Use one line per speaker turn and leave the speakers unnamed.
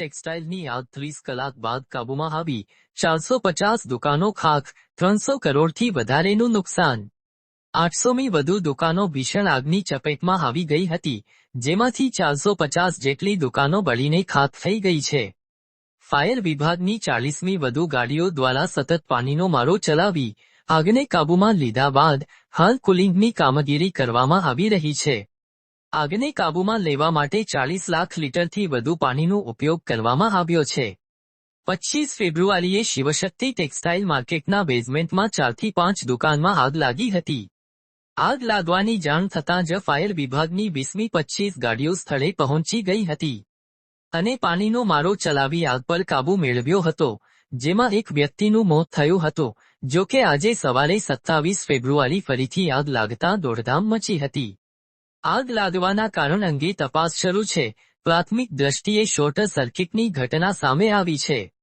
ટેક્સટાઇલની આગ ત્રીસ કલાક બાદ કાબૂમાં આવી. ચારસો પચાસ દુકાનો ખાખ, ત્રણસો કરોડથી વધારેનું નુકસાન. આઠસોમી વધુ દુકાનો ભીષણ આગની ચપેટમાં આવી ગઈ હતી, જેમાંથી ચારસો પચાસ જેટલી દુકાનો બળીને ખાક થઈ ગઈ છે. ફાયર વિભાગની ચાલીસમી વધુ ગાડીઓ દ્વારા સતત પાણીનો મારો ચલાવી, આગને કાબૂમાં લીધા બાદ હાલ કુલિંગની કામગીરી કરવામાં આવી રહી છે. આગને કાબૂમાં લેવા માટે ચાલીસ લાખ લીટરથી વધુ પાણીનો ઉપયોગ કરવામાં આવ્યો છે. પચીસ ફેબ્રુઆરીએ શિવશક્તિ ટેક્સટાઇલ માર્કેટના બેઝમેન્ટમાં ચારથી પાંચ દુકાનમાં આગ લાગી હતી. આગ લાગવાની જાણ થતાં જ ફાયર વિભાગની વીસમી પચીસ ગાડીઓ સ્થળે પહોંચી ગઈ હતી. અને પાણીનો મારો ચલાવી આગ પર કાબૂ મેળવ્યો હતો, જેમાં એક વ્યક્તિનું મોત થયું હતું જો કે આજે સવારે સત્તાવીસ ફેબ્રુઆરી ફરીથી આગ લાગતા દોડધામ મચી હતી. આગ લાગવાના કારણ અંગે તપાસ શરૂ છે. પ્રાથમિક દ્રષ્ટિએ શોર્ટ સર્કિટની ઘટના સામે આવી છે.